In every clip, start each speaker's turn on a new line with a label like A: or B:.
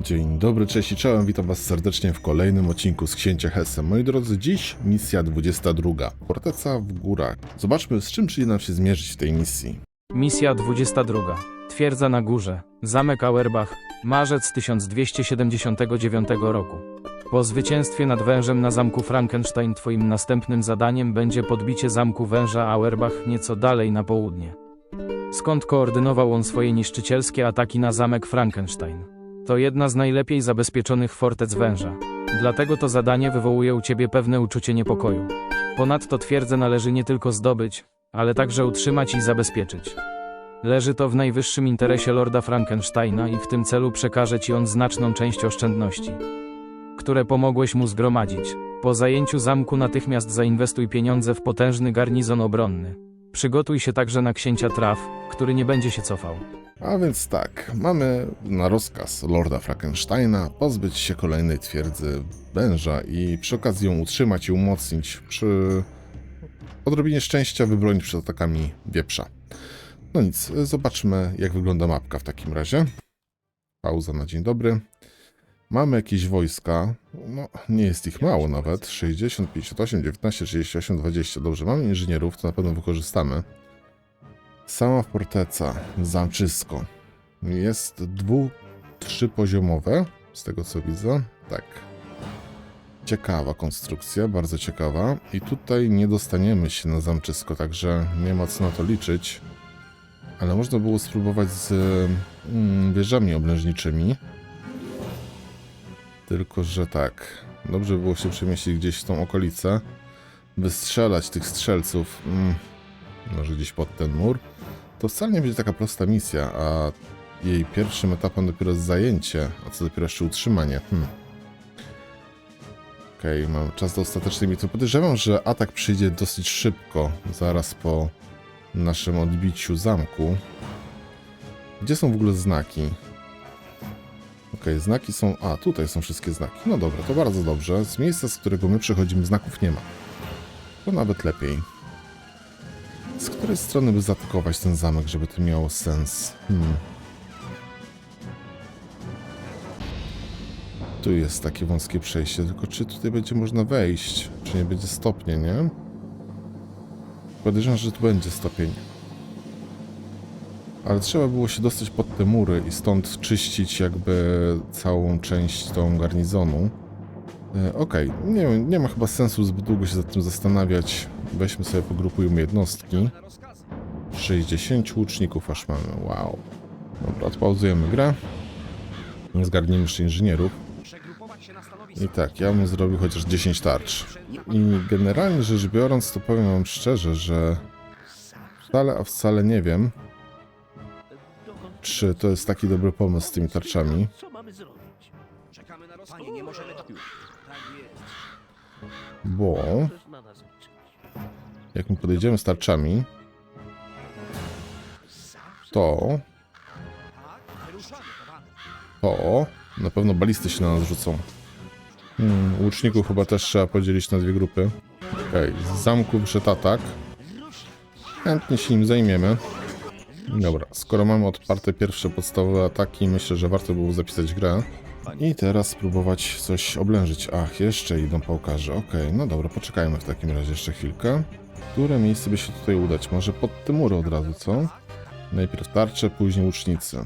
A: Dzień dobry, cześć i czołem, witam was serdecznie w kolejnym odcinku z Księcia Hesse. Moi drodzy, dziś misja 22. Forteca w górach. Zobaczmy, z czym przyjdzie nam się zmierzyć w tej misji.
B: Misja 22. Twierdza na górze. Zamek Auerbach. Marzec 1279 roku. Po zwycięstwie nad wężem na zamku Frankenstein twoim następnym zadaniem będzie podbicie zamku węża Auerbach nieco dalej na południe. Skąd koordynował on swoje niszczycielskie ataki na zamek Frankenstein. To jedna z najlepiej zabezpieczonych fortec węża. Dlatego to zadanie wywołuje u ciebie pewne uczucie niepokoju. Ponadto twierdzę należy nie tylko zdobyć, ale także utrzymać i zabezpieczyć. Leży to w najwyższym interesie Lorda Frankensteina i w tym celu przekaże ci on znaczną część oszczędności, które pomogłeś mu zgromadzić. Po zajęciu zamku natychmiast zainwestuj pieniądze w potężny garnizon obronny. Przygotuj się także na księcia Traf, który nie będzie się cofał.
A: A więc tak, mamy na rozkaz Lorda Frankensteina pozbyć się kolejnej twierdzy węża i przy okazji ją utrzymać i umocnić przy odrobinie szczęścia wybronić przed atakami wieprza. No nic, zobaczmy jak wygląda mapka w takim razie. Pauza na dzień dobry. Mamy jakieś wojska, no nie jest ich mało nawet, 60, 58, 19, 38, 20. Dobrze, mamy inżynierów, to na pewno wykorzystamy. Sama forteca, zamczysko, jest dwu, trzypoziomowe, z tego co widzę. Tak. Ciekawa konstrukcja, bardzo ciekawa. I tutaj nie dostaniemy się na zamczysko, także nie ma co na to liczyć. Ale można było spróbować z mm, wieżami oblężniczymi. Tylko, że tak. Dobrze było się przemieścić gdzieś w tą okolicę. Wystrzelać tych strzelców. Mm, może gdzieś pod ten mur. To wcale nie będzie taka prosta misja, a jej pierwszym etapem dopiero jest zajęcie, a co dopiero jeszcze utrzymanie. Hmm. Okej, mam czas do ostatecznej bitwy. Podejrzewam, że atak przyjdzie dosyć szybko, zaraz po naszym odbiciu zamku. Gdzie są w ogóle znaki? Znaki są... A, tutaj są wszystkie znaki. No dobra, to bardzo dobrze. Z miejsca, z którego my przechodzimy, znaków nie ma. To nawet lepiej. Z której strony by zaatakować ten zamek, żeby to miało sens? Hmm. Tu jest takie wąskie przejście, tylko czy tutaj będzie można wejść? Czy nie będzie stopnie, nie? Podejrzewam, że tu będzie stopień. Ale trzeba było się dostać pod te mury i stąd czyścić jakby całą część tą garnizonu. E, Okej, nie, nie ma chyba sensu zbyt długo się nad tym zastanawiać. Weźmy sobie, pogrupujmy jednostki. 60 łuczników aż mamy, wow. Dobra, odpauzujemy grę. Nie zgarniemy jeszcze inżynierów. I tak, ja bym zrobił chociaż 10 tarcz. I generalnie rzecz biorąc, to powiem wam szczerze, że wcale, a wcale nie wiem, czy to jest taki dobry pomysł z tymi tarczami.
C: Co mamy zrobić? Czekamy na rozkaz. Panie, nie możemy tak. Tak jest.
A: Bo
C: nas liczyć.
A: jak my podejdziemy z tarczami, to to na pewno balisty się na nas rzucą. Hmm, łuczników chyba też trzeba podzielić na dwie grupy. Okej, z zamku wyszedł atak. Chętnie się nim zajmiemy. Dobra, skoro mamy odparte pierwsze podstawowe ataki, myślę, że warto było zapisać grę. I teraz spróbować coś oblężyć. Ach, jeszcze idą pałkarze. Okej, no dobra, poczekajmy w takim razie jeszcze chwilkę. Które miejsce by się tutaj udać? Może pod te mury od razu, co? Najpierw tarcze, później łucznicy.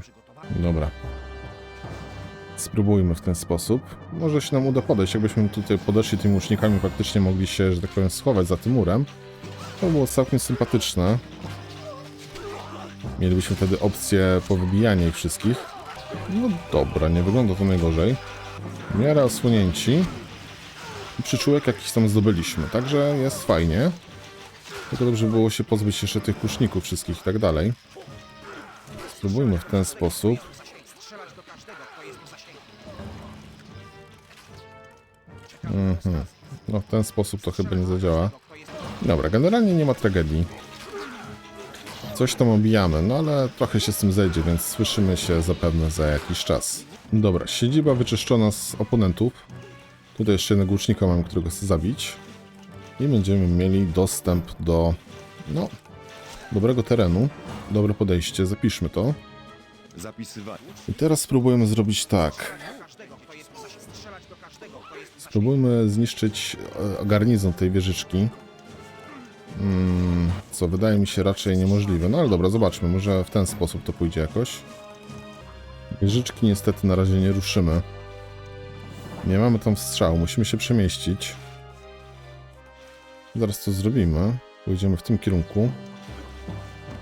A: Dobra. Spróbujmy w ten sposób. Może się nam uda podejść. Jakbyśmy tutaj podeszli tymi łucznikami, faktycznie mogli się, że tak powiem, schować za tym murem. To było całkiem sympatyczne. Mielibyśmy wtedy opcję powybijania ich wszystkich. No dobra, nie wygląda to najgorzej. W miarę osłonięci. Przyczółek jakiś tam zdobyliśmy, także jest fajnie. Tylko dobrze było się pozbyć jeszcze tych kuszników wszystkich i tak dalej. Spróbujmy w ten sposób. Mhm. No w ten sposób to chyba nie zadziała. Dobra, generalnie nie ma tragedii. Coś tam obijamy, no ale trochę się z tym zejdzie, więc słyszymy się zapewne za jakiś czas. Dobra, siedziba wyczyszczona z oponentów. Tutaj jeszcze jednego łucznika mamy, którego chcę zabić. I będziemy mieli dostęp do, no, dobrego terenu. Dobre podejście, zapiszmy to. I teraz spróbujemy zrobić tak. Spróbujmy zniszczyć e, garnizon tej wieżyczki. Mm, co wydaje mi się raczej niemożliwe. No ale dobra, zobaczmy. Może w ten sposób to pójdzie jakoś. Wieżyczki niestety na razie nie ruszymy. Nie mamy tam strzału. Musimy się przemieścić. Zaraz to zrobimy. Pójdziemy w tym kierunku.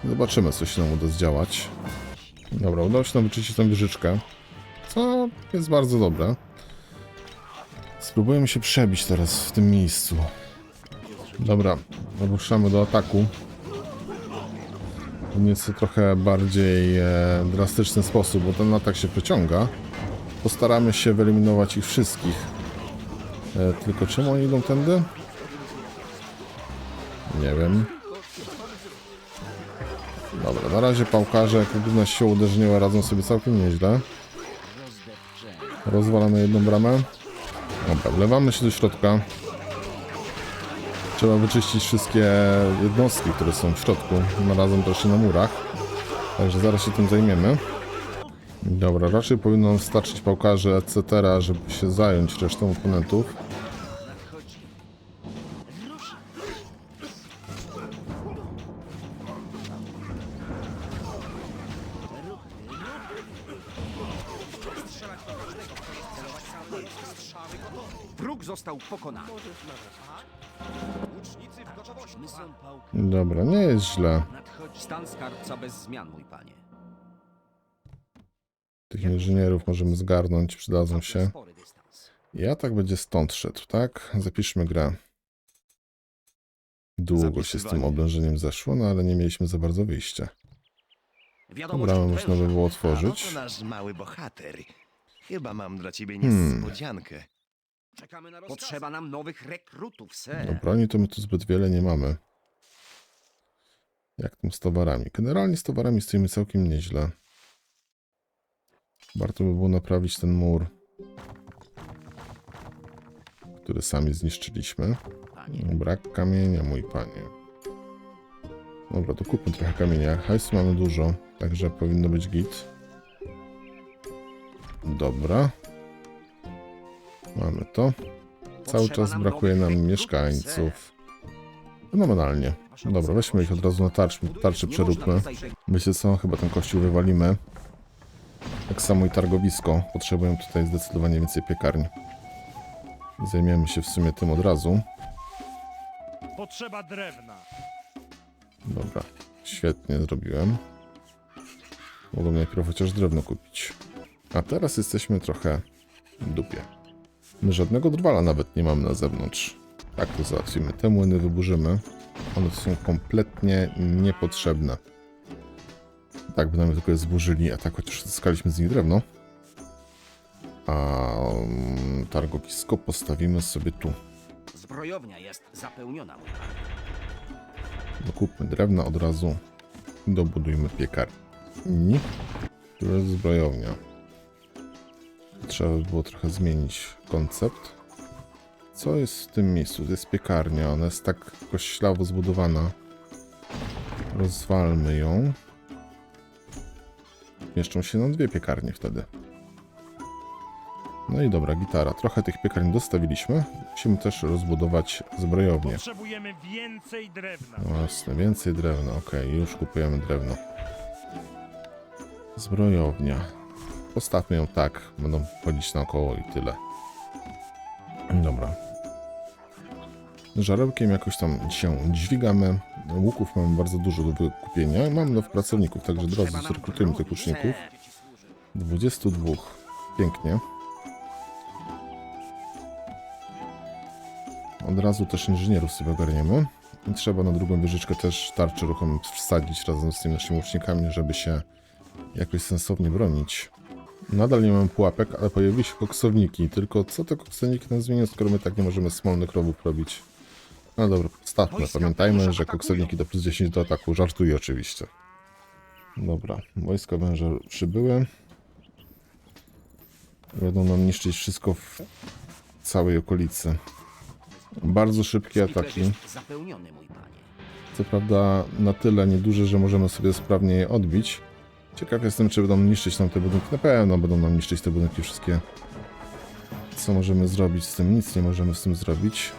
A: Zobaczymy, co się nam uda zdziałać. Dobra, udało się nam wyczyścić tę wieżyczkę. Co jest bardzo dobre. Spróbujemy się przebić teraz w tym miejscu. Dobra, ruszamy do ataku. W nieco trochę bardziej e, drastyczny sposób, bo ten atak się przeciąga. Postaramy się wyeliminować ich wszystkich. E, tylko czemu oni idą tędy? Nie wiem. Dobra, na razie pałkarze jako główna siła uderzeniowa radzą sobie całkiem nieźle. Rozwalamy jedną bramę. Dobra, wlewamy się do środka. Trzeba wyczyścić wszystkie jednostki, które są w środku. Razem też na murach. Także zaraz się tym zajmiemy. Dobra, raczej powinno starczyć pałkarzy, etc., żeby się zająć resztą oponentów.
C: Wróg został pokonany. Łucznicy w gotowości.
A: Dobra, nie jest źle.
C: Stan skarbca bez zmian, mój panie.
A: Tych inżynierów możemy zgarnąć, przydadzą się.
C: Spory dystans.
A: I atak będzie stąd szedł, tak? Zapiszmy grę. Długo się z tym oblężeniem zeszło, no ale nie mieliśmy za bardzo wyjścia.
C: Wiadomość
A: Bramę
C: od
A: można by
C: węża.
A: było
D: A
A: otworzyć.
D: oto nasz mały bohater. Chyba mam dla ciebie
A: Hmm.
D: niespodziankę.
C: Czekamy na rozkazy. Potrzeba nam nowych rekrutów, ser.
A: No broni to my tu zbyt wiele nie mamy. Jak tam z towarami? Generalnie z towarami stoimy całkiem nieźle. Warto by było naprawić ten mur, który sami zniszczyliśmy. Brak kamienia, mój panie. Dobra, to kupmy trochę kamienia. Hajsu mamy dużo, także powinno być git. Dobra. Mamy to. Cały czas brakuje nam mieszkańców. Fenomenalnie. Dobra, weźmy ich od razu na tarcz, tarczy przeróbmy. Wiecie co? Chyba ten kościół wywalimy. Tak samo i targowisko. Potrzebuję tutaj zdecydowanie więcej piekarni. Zajmiemy się w sumie tym od razu.
E: Potrzeba drewna.
A: Dobra, świetnie zrobiłem. Mogłem najpierw chociaż drewno kupić. A teraz jesteśmy trochę w dupie. My żadnego drwala nawet nie mamy na zewnątrz. Tak to załatwimy. Te młyny wyburzymy. One są kompletnie niepotrzebne. Tak by nam tylko je zburzyli, a tak chociaż zyskaliśmy z nich drewno. A mm, targowisko postawimy sobie tu.
C: Zbrojownia jest zapełniona.
A: Dokupmy drewna od razu. Dobudujmy piekarni. Tu jest zbrojownia. Trzeba by było trochę zmienić koncept. Co jest w tym miejscu? To jest piekarnia. Ona jest tak koślawo zbudowana. Rozwalmy ją. Mieszczą się nam dwie piekarnie wtedy. No i dobra, gitara. Trochę tych piekarni dostawiliśmy. Musimy też rozbudować zbrojownię.
E: Potrzebujemy więcej drewna.
A: No Jasne, więcej drewna. Okej, już kupujemy drewno. Zbrojownia. Postawmy ją tak. Będą chodzić naokoło i tyle. Dobra. Żarełkiem jakoś tam się dźwigamy. Łuków mamy bardzo dużo do wykupienia. Mamy nowych pracowników, także od razu
C: Potrzeba nam
A: zrekrutujemy tych
C: ser.
A: 22. Pięknie. Od razu też inżynierów sobie ogarniemy. I trzeba na drugą wieżyczkę też tarczę ruchomą wsadzić razem z tymi naszymi łucznikami, żeby się jakoś sensownie bronić. Nadal nie mamy pułapek, ale pojawiły się koksowniki. Tylko co te koksowniki nam zmienią, skoro my tak nie możemy smolnych krowów robić? No dobra, stawmy. Pamiętajmy, że koksowniki to plus 10 do ataku. Żartuję oczywiście. Dobra, wojska węża przybyły. Będą nam niszczyć wszystko w całej okolicy. Bardzo szybkie ataki. Co prawda na tyle nieduże, że możemy sobie sprawnie je odbić. Ciekaw jestem, czy będą niszczyć nam te budynki. Na pewno będą nam niszczyć te budynki wszystkie. Co możemy zrobić z tym? Nic nie możemy z tym zrobić.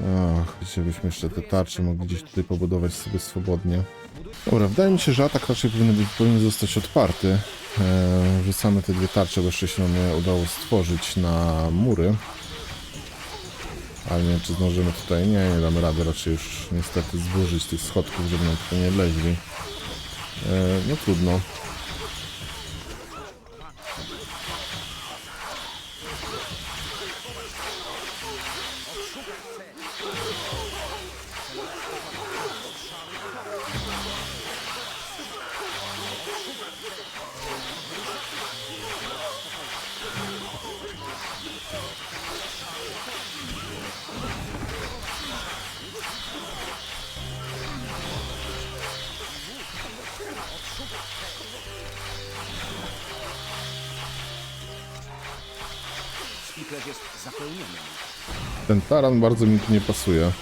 A: Ach, gdzie byśmy jeszcze te tarcze mogli gdzieś tutaj pobudować sobie swobodnie. Dobra, wydaje mi się, że atak raczej powinien, być, powinien zostać otwarty. E, rzucamy te dwie tarcze, bo jeszcze się nam je udało stworzyć na mury. Ale nie wiem, czy zdążymy tutaj. Nie, nie damy rady raczej już niestety zburzyć tych schodków, żeby nam tutaj nie leźli. E, no trudno. Ten taran bardzo mi tu nie pasuje.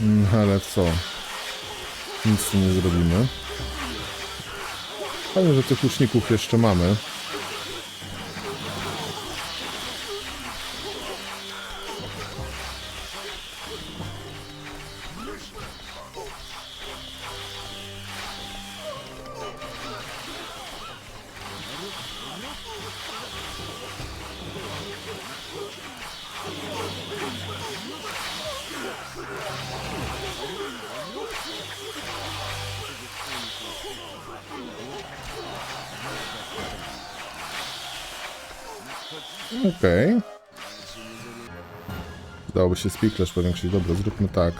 A: Mm, Ale co? Nic tym nie zrobimy. Fajnie, że tych łuczników jeszcze mamy. Się spichlerz powiększyć. Dobra, zróbmy tak.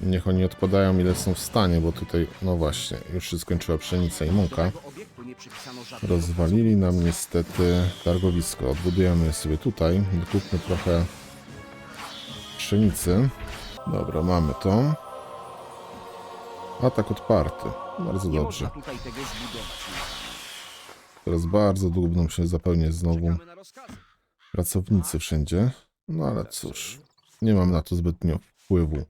A: Niech oni odpadają ile są w stanie, bo tutaj, no właśnie, już się skończyła pszenica i mąka. Rozwalili nam niestety targowisko. Odbudujemy je sobie tutaj. Dokupmy trochę pszenicy. Dobra, mamy to. Atak odparty. Bardzo dobrze. Teraz bardzo długo będą się zapełniać znowu. Pracownicy wszędzie. No ale cóż, nie mam na to zbytnio wpływu.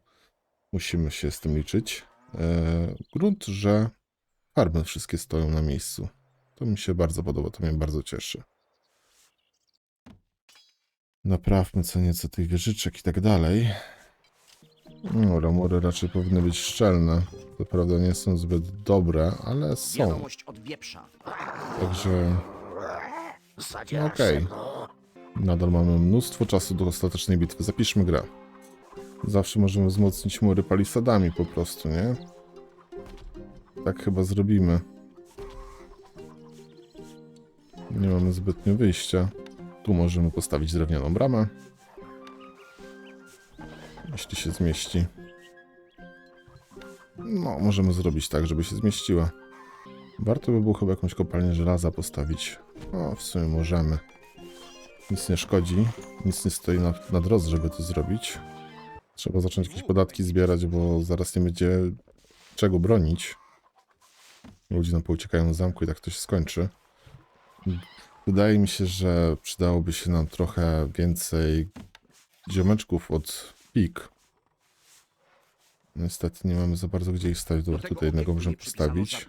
A: Musimy się z tym liczyć. Eee, grunt, że farmy wszystkie stoją na miejscu. To mi się bardzo podoba, to mnie bardzo cieszy. Naprawmy co nieco tych wieżyczek i tak dalej. No, ramury raczej powinny być szczelne. To prawda nie są zbyt dobre, ale są. Także no okej. Nadal mamy mnóstwo czasu do ostatecznej bitwy. Zapiszmy grę. Zawsze możemy wzmocnić mury palisadami po prostu, nie? Tak chyba zrobimy. Nie mamy zbytnio wyjścia. Tu możemy postawić drewnianą bramę. Jeśli się zmieści. No, możemy zrobić tak, żeby się zmieściła. Warto by było chyba jakąś kopalnię żelaza postawić. O, w sumie możemy. Nic nie szkodzi. Nic nie stoi na, na drodze, żeby to zrobić. Trzeba zacząć jakieś podatki zbierać, bo zaraz nie będzie czego bronić. Ludzie nam pouciekają z zamku i tak to się skończy. Wydaje mi się, że przydałoby się nam trochę więcej ziomeczków od pik. Niestety nie mamy za bardzo gdzie ich stawić.
C: Do
A: Dobra, tutaj jednego możemy postawić.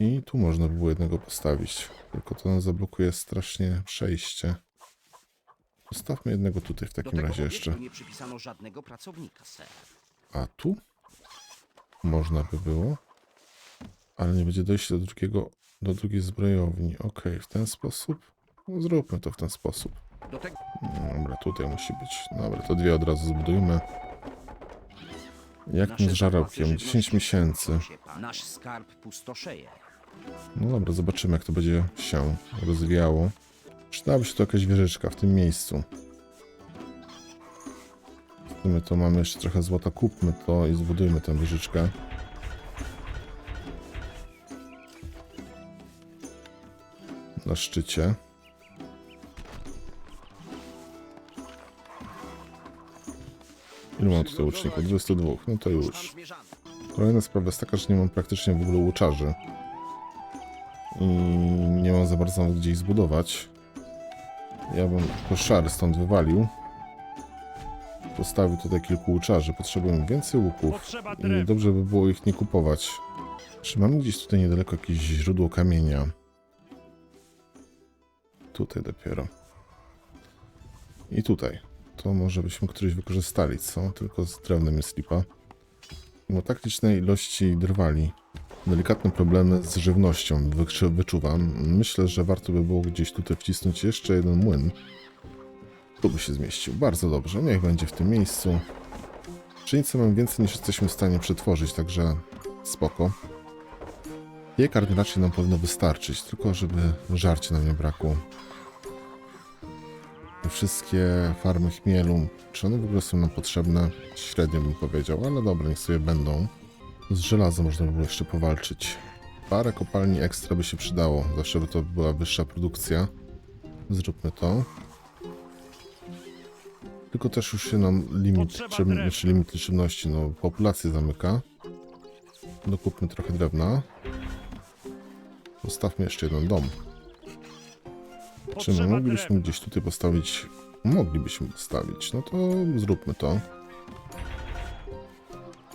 A: I tu można by było jednego postawić. Tylko to nam zablokuje strasznie przejście. Postawmy jednego tutaj w takim razie jeszcze.
C: nie przypisano żadnego pracownika.
A: A tu? Można by było. Ale nie będzie dojścia do drugiego, do drugiej zbrojowni. Okej, w ten sposób. No, zróbmy to w ten sposób.
C: Do tego
A: Dobra, tutaj musi być. Dobra, to dwie od razu zbudujmy. Jak
C: nasze
A: nie z
C: zapasy
A: żarobkiem?
C: żywności
A: 10 miesięcy.
C: Nasz skarb pustoszeje.
A: No dobra, zobaczymy jak to będzie się rozwijało. Przydałaby się tu jakaś wieżyczka w tym miejscu. Sumie to mamy jeszcze trochę złota, kupmy to i zbudujmy tę wieżyczkę. Na szczycie. Ilu mam tutaj łuczników? 22. No to już. Kolejna sprawa jest taka, że nie mam praktycznie w ogóle łuczarzy. I nie mam za bardzo nawet gdzie ich zbudować. Ja bym koszary stąd wywalił. Postawił tutaj kilku łuczarzy. Potrzebujemy więcej łuków. I dobrze by było ich nie kupować. Czy mamy gdzieś tutaj niedaleko jakieś źródło kamienia? Tutaj dopiero. I tutaj. To może byśmy któryś wykorzystali, co? Tylko z drewnem jest lipa. Mimo tak licznej ilości drwali, delikatne problemy z żywnością wyczuwam. Myślę, że warto by było gdzieś tutaj wcisnąć jeszcze jeden młyn. Tu by się zmieścił. Bardzo dobrze. Niech będzie w tym miejscu. Pszenicy mam więcej niż jesteśmy w stanie przetworzyć, także spoko. Piekar raczej nam powinno wystarczyć, tylko żeby żarcia nam nie brakło. Wszystkie farmy chmielu, czy one w ogóle są nam potrzebne? Średnio bym powiedział, ale dobra, niech sobie będą. Z żelaza można by było jeszcze powalczyć. Parę kopalni ekstra by się przydało, zawsze by to była wyższa produkcja. Zróbmy to. Tylko też już się nam limit,
E: Potrzeba
A: czy,
E: drewna.
A: znaczy limit liczebności, no populację zamyka. Dokupmy trochę drewna. Postawmy jeszcze jeden dom. Czy moglibyśmy gdzieś tutaj postawić? Moglibyśmy postawić. No to zróbmy to.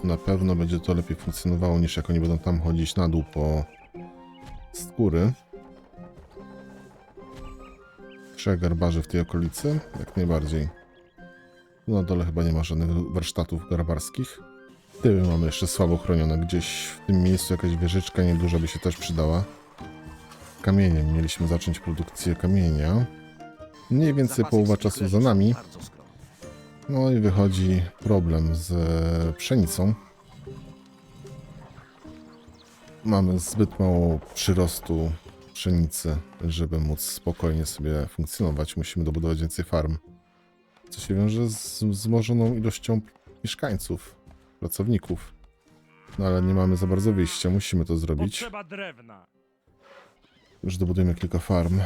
A: Na pewno będzie to lepiej funkcjonowało niż jak oni będą tam chodzić na dół po skóry. Trzech garbarzy w tej okolicy? Jak najbardziej. Na dole chyba nie ma żadnych warsztatów garbarskich. Tyły mamy jeszcze słabo chronione. Gdzieś w tym miejscu jakaś wieżyczka nieduża by się też przydała. Kamieniem mieliśmy zacząć produkcję kamienia. Mniej więcej połowa czasu za nami. No i wychodzi problem z e, pszenicą. Mamy zbyt mało przyrostu pszenicy, żeby móc spokojnie sobie funkcjonować. Musimy dobudować więcej farm. Co się wiąże z wzmożoną ilością mieszkańców, pracowników. No ale nie mamy za bardzo wyjścia, musimy to zrobić.
E: Potrzeba drewna.
A: Już dobudujemy kilka farm.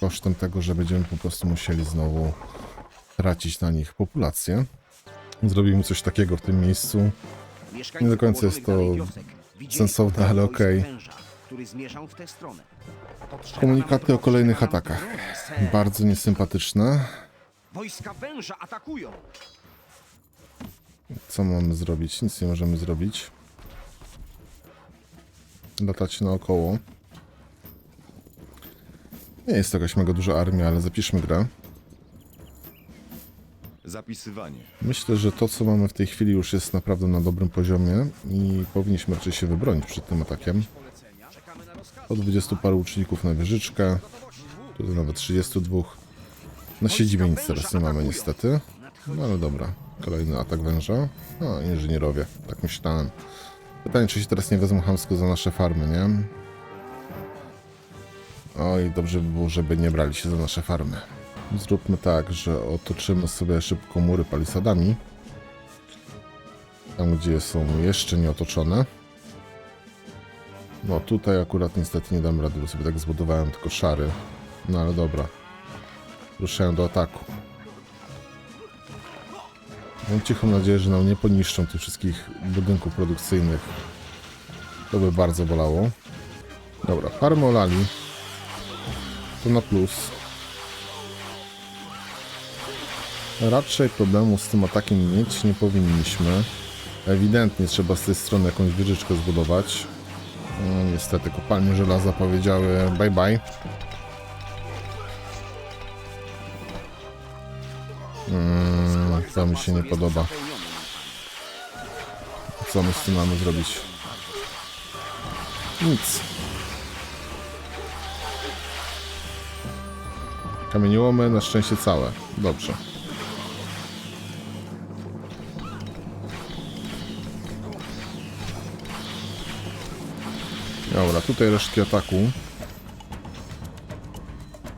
A: Kosztem tego, że będziemy po prostu musieli znowu tracić na nich populację. Zrobimy coś takiego w tym miejscu. Nie do końca jest to sensowne, ale okej.
C: Potrzeba
A: Komunikaty o kolejnych atakach. Bardzo niesympatyczne.
C: Wojska węża atakują!
A: Co mamy zrobić? Nic nie możemy zrobić. Latać naokoło. Nie jest to jakaś mega duża armia, ale zapiszmy grę.
F: Zapisywanie.
A: Myślę, że to, co mamy w tej chwili, już jest naprawdę na dobrym poziomie i powinniśmy raczej się wybronić przed tym atakiem. Po 20 paru uczniów na wieżyczkę, tu nawet 32. Na siedzibie nic teraz nie mamy niestety. No ale dobra, kolejny atak węża. No, inżynierowie, tak myślałem. Pytanie, czy się teraz nie wezmą chamsko za nasze farmy, nie? Oj, dobrze by było, żeby nie brali się za nasze farmy. Zróbmy tak, że otoczymy sobie szybko mury palisadami. Tam, gdzie są jeszcze nie otoczone. No tutaj akurat niestety nie dam rady, bo sobie tak zbudowałem tylko szary. No ale dobra. Ruszają do ataku. Mam cichą nadzieję, że nam nie poniszczą tych wszystkich budynków produkcyjnych. To by bardzo bolało. Dobra, farmy olali. To na plus. Raczej problemu z tym atakiem mieć nie powinniśmy. Ewidentnie trzeba z tej strony jakąś wieżyczkę zbudować. No, niestety kopalnie żelaza powiedziały bye bye. Mm, to mi się nie podoba. Co my z tym mamy zrobić? Nic. Kamieniołomy na szczęście całe. Dobrze. Dobra, tutaj resztki ataku.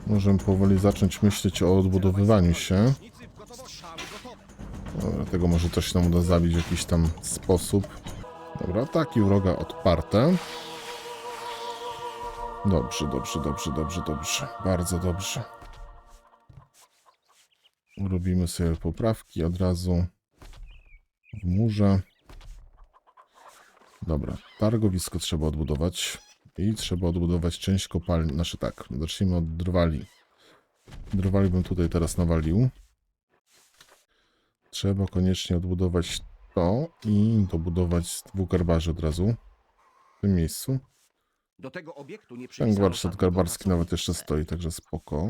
A: Możemy powoli zacząć myśleć o odbudowywaniu się. Dobra, tego może też nam uda zabić w jakiś tam sposób. Dobra, ataki wroga odparte. Dobrze, dobrze, dobrze, dobrze, dobrze. Bardzo dobrze. Robimy sobie poprawki od razu w murze. Dobra, targowisko trzeba odbudować i trzeba odbudować część kopalni. Znaczy tak, zacznijmy od drwali. Drwali bym tutaj teraz nawalił. Trzeba koniecznie odbudować to i dobudować dwóch garbarzy od razu. w tym miejscu.
C: Do tego obiektu nie
A: Ten warsztat garbarski nawet jeszcze stoi, także spoko.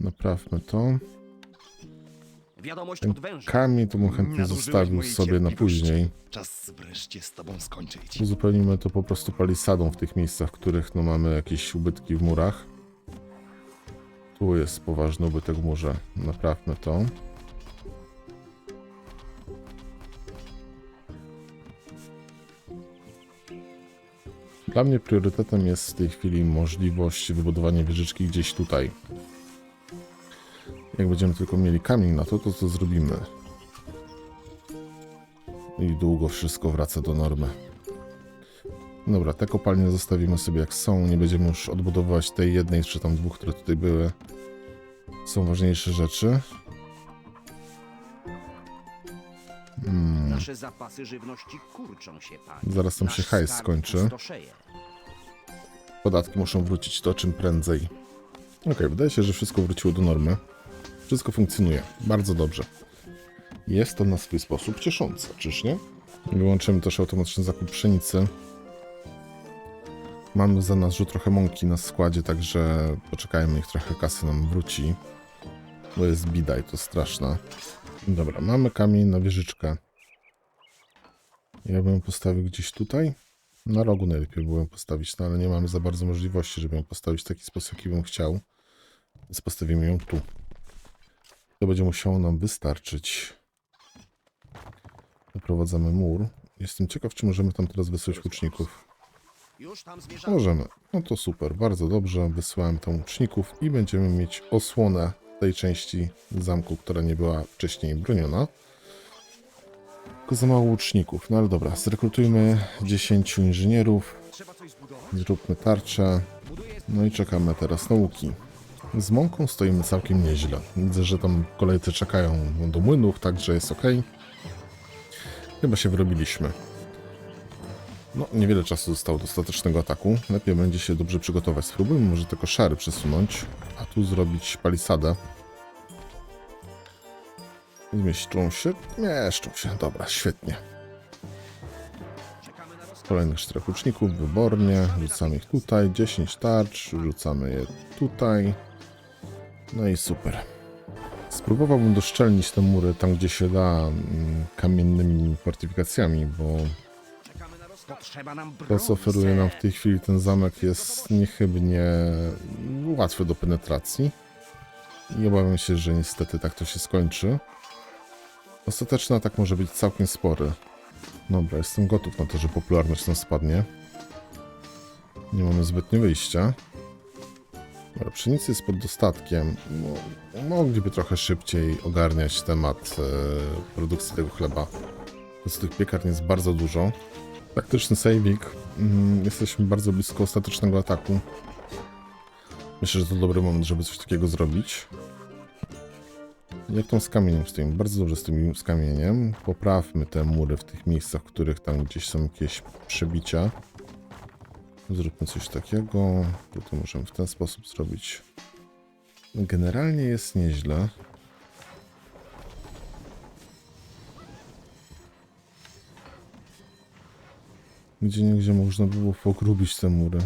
A: Naprawmy to.
C: Wiadomość od węża.
A: kamień to bym chętnie
D: Nadużyłeś
A: zostawił
D: mojej
A: sobie na
D: cierpliwości.
A: później.
D: Czas wreszcie z tobą skończyć.
A: Uzupełnimy to po prostu palisadą w tych miejscach, w których no, mamy jakieś ubytki w murach. Tu jest poważny ubytek w murze. Naprawmy to. Dla mnie priorytetem jest w tej chwili możliwość wybudowania wieżyczki gdzieś tutaj. Jak będziemy tylko mieli kamień na to, to co zrobimy. I długo wszystko wraca do normy. Dobra, te kopalnie zostawimy sobie jak są. Nie będziemy już odbudowywać tej jednej czy tam dwóch, które tutaj były. Są ważniejsze rzeczy. Hmm,
C: Nasze zapasy żywności kurczą się, panie.
A: zaraz tam
C: Nasz
A: się hajs
C: skarb
A: skończy.
C: pustoszeje.
A: Podatki muszą wrócić to czym prędzej. Okej, wydaje się, że wszystko wróciło do normy. Wszystko funkcjonuje. Bardzo dobrze. Jest to na swój sposób cieszące, czyż nie? Wyłączymy też automatyczny zakup pszenicy. Mamy za nas trochę mąki na składzie, także poczekajmy, niech trochę kasy nam wróci. Bo jest bida i to straszna. Dobra, mamy kamień na wieżyczkę. Ja bym postawił gdzieś tutaj. Na rogu najlepiej byłem postawić, no ale nie mamy za bardzo możliwości, żeby ją postawić w taki sposób, jaki bym chciał. Więc postawimy ją tu. To będzie musiało nam wystarczyć. Doprowadzamy mur. Jestem ciekaw, czy możemy tam teraz wysłać łuczników. Możemy. No to super, bardzo dobrze. Wysłałem tam łuczników i będziemy mieć osłonę tej części zamku, która nie była wcześniej broniona. Tylko za mało łuczników. No ale dobra, zrekrutujmy 10 inżynierów. Zróbmy tarczę. No i czekamy teraz na łuki. Z mąką stoimy całkiem nieźle. Widzę, że tam kolejcy czekają do młynów, także jest ok. Chyba się wyrobiliśmy. No, niewiele czasu zostało do ostatecznego ataku. Lepiej będzie się dobrze przygotować. Spróbujmy może te koszary przesunąć, a tu zrobić palisadę. Zmieszczą się? Mieszczą się. Dobra, świetnie. Kolejnych czterech wybornie. Rzucamy ich tutaj. 10 tarcz. Rzucamy je tutaj. No i super. Spróbowałbym doszczelnić te mury tam, gdzie się da mm, kamiennymi fortyfikacjami, bo to, co oferuje nam w tej chwili ten zamek, jest niechybnie łatwy do penetracji. I obawiam się, że niestety tak to się skończy. Ostateczny atak może być całkiem spory. Dobra, jestem gotów na to, że popularność nam spadnie. Nie mamy zbytnio wyjścia. Pszenicy jest pod dostatkiem. No, mogliby trochę szybciej ogarniać temat e, produkcji tego chleba. Prostu tych piekarni jest bardzo dużo. Taktyczny saving. Mm, jesteśmy bardzo blisko ostatecznego ataku. Myślę, że to dobry moment, żeby coś takiego zrobić. Jak tam z kamieniem? Bardzo dobrze z tym z kamieniem. Poprawmy te mury w tych miejscach, w których tam gdzieś są jakieś przebicia. Zróbmy coś takiego. Tutaj możemy w ten sposób zrobić. Generalnie jest nieźle. Gdzie niegdzie można było pogrubić te mury,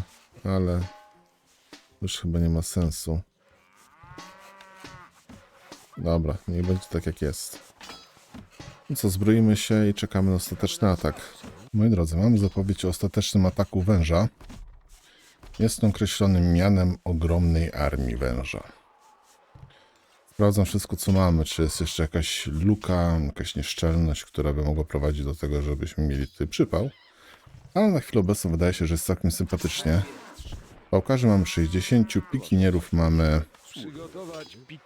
A: ale już chyba nie ma sensu. Dobra, niech będzie tak jak jest. No co, zbroimy się i czekamy na ostateczny atak. Moi drodzy, mamy zapowiedź o ostatecznym ataku węża. Jest on określonym mianem ogromnej armii węża. Sprawdzam wszystko, co mamy, czy jest jeszcze jakaś luka, jakaś nieszczelność, która by mogła prowadzić do tego, żebyśmy mieli tutaj przypał. Ale na chwilę obecną wydaje się, że jest całkiem sympatycznie. Pałkarzy mamy 60, pikinierów mamy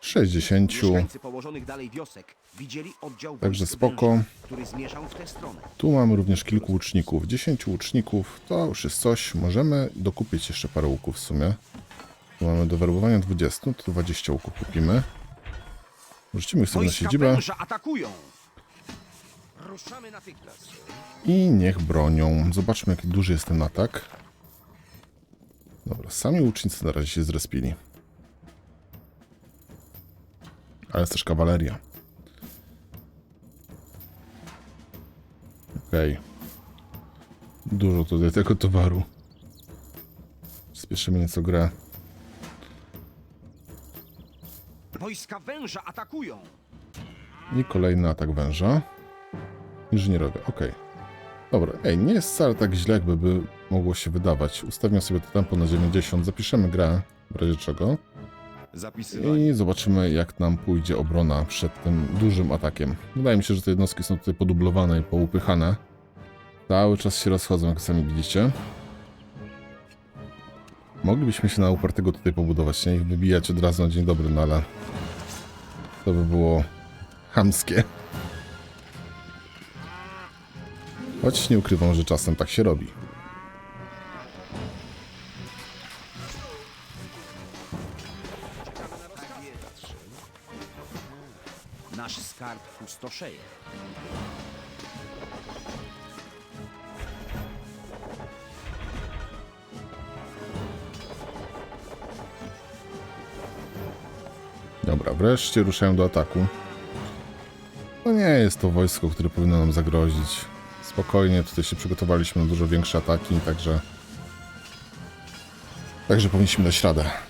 A: 60.
C: Mieszkańcy położonych dalej wiosek widzieli oddział
A: Także spoko. Tu mamy również kilku łuczników. 10 łuczników to już jest coś. Możemy dokupić jeszcze parę łuków w sumie. Tu mamy do werbowania 20, to 20 łuków kupimy. Rzucimy ich sobie na siedzibę i niech bronią. Zobaczmy, jaki duży jest ten atak. Dobra, sami łucznicy na razie się zrespili. Ale jest też kawaleria. Okej. Dużo tutaj tego towaru. Spieszymy nieco grę.
C: Wojska węża atakują!
A: I kolejny atak węża. Inżynierowie, okej. Dobra, ej, nie jest wcale tak źle, jakby by mogło się wydawać. Ustawimy sobie to tempo na 90, zapiszemy grę, w razie czego. I zobaczymy, jak nam pójdzie obrona przed tym dużym atakiem. Wydaje mi się, że te jednostki są tutaj podublowane i poupychane. Cały czas się rozchodzą, jak sami widzicie. Moglibyśmy się na upartego tutaj pobudować, nie ich wybijać od razu na dzień dobry, no ale to by było chamskie. Choć nie ukrywam, że czasem tak się robi.
C: Pustoszeje.
A: Dobra, wreszcie ruszają do ataku. No nie jest to wojsko, które powinno nam zagrozić. Spokojnie, tutaj się przygotowaliśmy na dużo większe ataki, także... Także powinniśmy dać radę.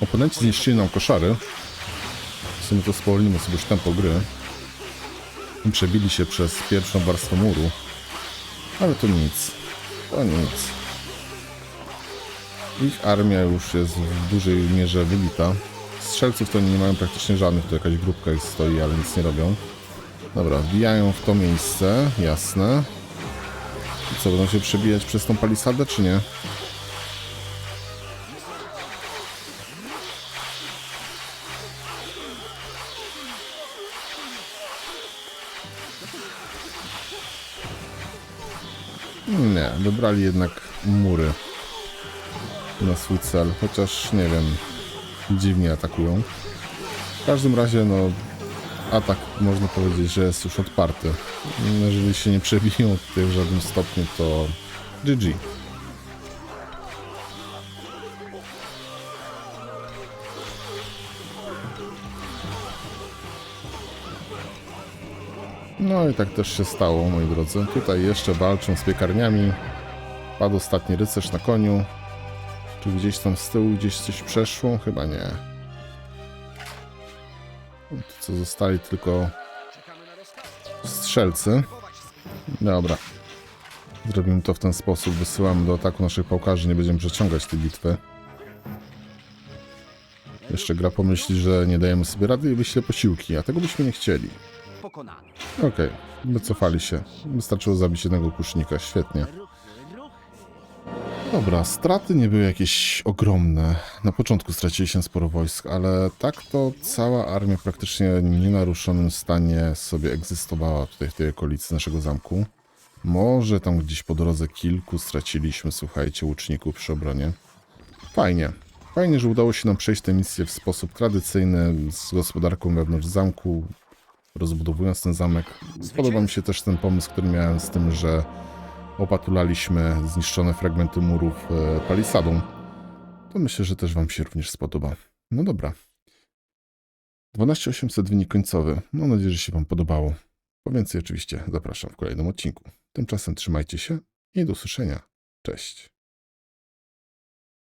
A: Oponenci zniszczyli nam koszary. W sumie to spowolnimy sobie już tempo gry. I Przebili się przez pierwszą warstwę muru. Ale to nic. To nic. Ich armia już jest w dużej mierze wybita. Strzelców to nie mają praktycznie żadnych, tu jakaś grupka ich stoi, ale nic nie robią. Dobra, wbijają w to miejsce, jasne. I co, będą się przebijać przez tą palisadę, czy nie? Nie, wybrali jednak mury na swój cel, chociaż nie wiem, dziwnie atakują. W każdym razie, no, atak można powiedzieć, że jest już odparty. Jeżeli się nie przebiją tutaj w żadnym stopniu, to GG. No i tak też się stało, moi drodzy. Tutaj jeszcze walczą z piekarniami. Padł ostatni rycerz na koniu. Czy gdzieś tam z tyłu gdzieś coś przeszło? Chyba nie. Co zostali tylko strzelcy. Dobra. Zrobimy to w ten sposób. Wysyłamy do ataku naszych pałkarzy. Nie będziemy przeciągać tej bitwy. Jeszcze gra pomyśli, że nie dajemy sobie rady i wyśle posiłki, a tego byśmy nie chcieli.
C: Pokonany.
A: Okej, wycofali się. Wystarczyło zabić jednego kusznika, świetnie. Dobra, straty nie były jakieś ogromne. Na początku straciliśmy sporo wojsk, ale tak to cała armia praktycznie w nienaruszonym stanie sobie egzystowała tutaj w tej okolicy naszego zamku. Może tam gdzieś po drodze kilku straciliśmy, słuchajcie, łuczników przy obronie. Fajnie. Fajnie, że udało się nam przejść tę misję w sposób tradycyjny, z gospodarką wewnątrz zamku, rozbudowując ten zamek. Podoba mi się też ten pomysł, który miałem z tym, że opatulaliśmy zniszczone fragmenty murów e, palisadą. To myślę, że też Wam się również spodoba. No dobra. 12800 wynik końcowy. Mam nadzieję, że się Wam podobało. Po więcej oczywiście zapraszam w kolejnym odcinku. Tymczasem trzymajcie się i do usłyszenia. Cześć.